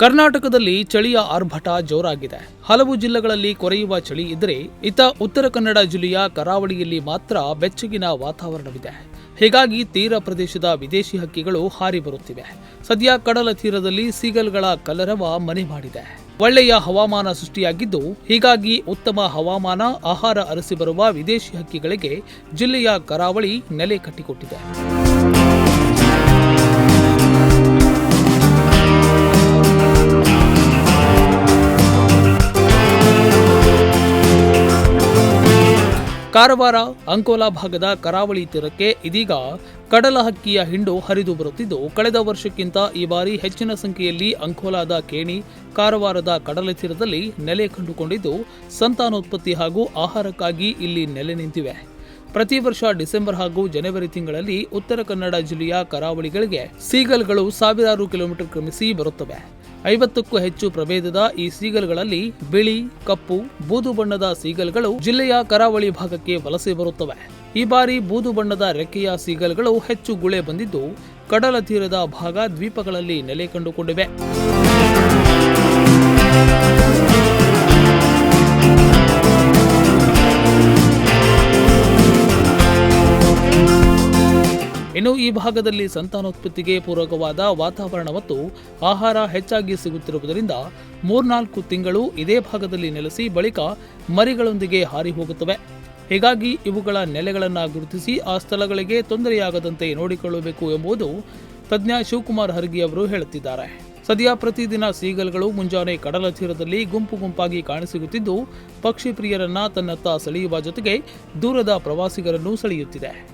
ಕರ್ನಾಟಕದಲ್ಲಿ ಚಳಿಯ ಆರ್ಭಟ ಜೋರಾಗಿದೆ. ಹಲವು ಜಿಲ್ಲೆಗಳಲ್ಲಿ ಕೊರೆಯುವ ಚಳಿ ಇದ್ದರೆ ಇತ ಉತ್ತರ ಕನ್ನಡ ಜಿಲ್ಲೆಯ ಕರಾವಳಿಯಲ್ಲಿ ಮಾತ್ರ ಬೆಚ್ಚಗಿನ ವಾತಾವರಣವಿದೆ. ಹೀಗಾಗಿ ತೀರ ಪ್ರದೇಶದ ವಿದೇಶಿ ಹಕ್ಕಿಗಳು ಹಾರಿ ಬರುತ್ತಿವೆ. ಸದ್ಯ ಕಡಲ ತೀರದಲ್ಲಿ ಸೀಗಲ್ಗಳ ಕಲರವ ಮನೆ ಮಾಡಿದೆ. ಒಳ್ಳೆಯ ಹವಾಮಾನ ಸೃಷ್ಟಿಯಾಗಿದ್ದು, ಹೀಗಾಗಿ ಉತ್ತಮ ಹವಾಮಾನ ಆಹಾರ ಅರಸಿ ಬರುವ ವಿದೇಶಿ ಹಕ್ಕಿಗಳಿಗೆ ಜಿಲ್ಲೆಯ ಕರಾವಳಿ ನೆಲೆ ಕಟ್ಟಿಕೊಟ್ಟಿದೆ. ಕಾರವಾರ, ಅಂಕೋಲಾ ಭಾಗದ ಕರಾವಳಿ ತೀರಕ್ಕೆ ಇದೀಗ ಕಡಲ ಹಕ್ಕಿಯ ಹಿಂಡು ಹರಿದು ಬರುತ್ತಿದ್ದು, ಕಳೆದ ವರ್ಷಕ್ಕಿಂತ ಈ ಬಾರಿ ಹೆಚ್ಚಿನ ಸಂಖ್ಯೆಯಲ್ಲಿ ಅಂಕೋಲಾದ ಕೇಣಿ, ಕಾರವಾರದ ಕಡಲ ತೀರದಲ್ಲಿ ನೆಲೆ ಕಂಡುಕೊಂಡಿದ್ದು, ಸಂತಾನೋತ್ಪತ್ತಿ ಹಾಗೂ ಆಹಾರಕ್ಕಾಗಿ ಇಲ್ಲಿ ನೆಲೆ ನಿಂತಿವೆ. ಪ್ರತಿ ವರ್ಷ ಡಿಸೆಂಬರ್ ಹಾಗೂ ಜನವರಿ ತಿಂಗಳಲ್ಲಿ ಉತ್ತರ ಕನ್ನಡ ಜಿಲ್ಲೆಯ ಕರಾವಳಿಗಳಿಗೆ ಸೀಗಲ್ಗಳು ಸಾವಿರಾರು ಕಿಲೋಮೀಟರ್ ಕ್ರಮಿಸಿ ಬರುತ್ತವೆ. ಐವತ್ತಕ್ಕೂ ಹೆಚ್ಚು ಪ್ರಭೇದದ ಈ ಸೀಗಲ್ಗಳಲ್ಲಿ ಬಿಳಿ, ಕಪ್ಪು, ಬೂದು ಬಣ್ಣದ ಸೀಗಲ್ಗಳು ಜಿಲ್ಲೆಯ ಕರಾವಳಿ ಭಾಗಕ್ಕೆ ವಲಸೆ ಬರುತ್ತವೆ. ಈ ಬಾರಿ ಬೂದು ಬಣ್ಣದ ರೆಕ್ಕೆಯ ಸೀಗಲ್ಗಳು ಹೆಚ್ಚು ಗುಳೆ ಬಂದಿದ್ದು, ಕಡಲ ತೀರದ ಭಾಗ ದ್ವೀಪಗಳಲ್ಲಿ ನೆಲೆ ಕಂಡುಕೊಂಡಿವೆ. ಇನ್ನು ಈ ಭಾಗದಲ್ಲಿ ಸಂತಾನೋತ್ಪತ್ತಿಗೆ ಪೂರಕವಾದ ವಾತಾವರಣ ಮತ್ತು ಆಹಾರ ಹೆಚ್ಚಾಗಿ ಸಿಗುತ್ತಿರುವುದರಿಂದ ಮೂರ್ನಾಲ್ಕು ತಿಂಗಳು ಇದೇ ಭಾಗದಲ್ಲಿ ನೆಲೆಸಿ ಬಳಿಕ ಮರಿಗಳೊಂದಿಗೆ ಹಾರಿ ಹೋಗುತ್ತವೆ. ಹೀಗಾಗಿ ಇವುಗಳ ನೆಲೆಗಳನ್ನು ಗುರುತಿಸಿ ಆ ಸ್ಥಳಗಳಿಗೆ ತೊಂದರೆಯಾಗದಂತೆ ನೋಡಿಕೊಳ್ಳಬೇಕು ಎಂಬುದು ತಜ್ಞ ಶಿವಕುಮಾರ್ ಹರ್ಗಿ ಅವರು ಹೇಳುತ್ತಿದ್ದಾರೆ. ಸದ್ಯ ಪ್ರತಿದಿನ ಸೀಗಲ್ಗಳು ಮುಂಜಾನೆ ಕಡಲ ತೀರದಲ್ಲಿ ಗುಂಪು ಗುಂಪಾಗಿ ಕಾಣಸಿಗುತ್ತಿದ್ದು, ಪಕ್ಷಿ ಪ್ರಿಯರನ್ನ ತನ್ನತ್ತ ಸೆಳೆಯುವ ಜೊತೆಗೆ ದೂರದ ಪ್ರವಾಸಿಗರನ್ನು ಸೆಳೆಯುತ್ತಿದೆ.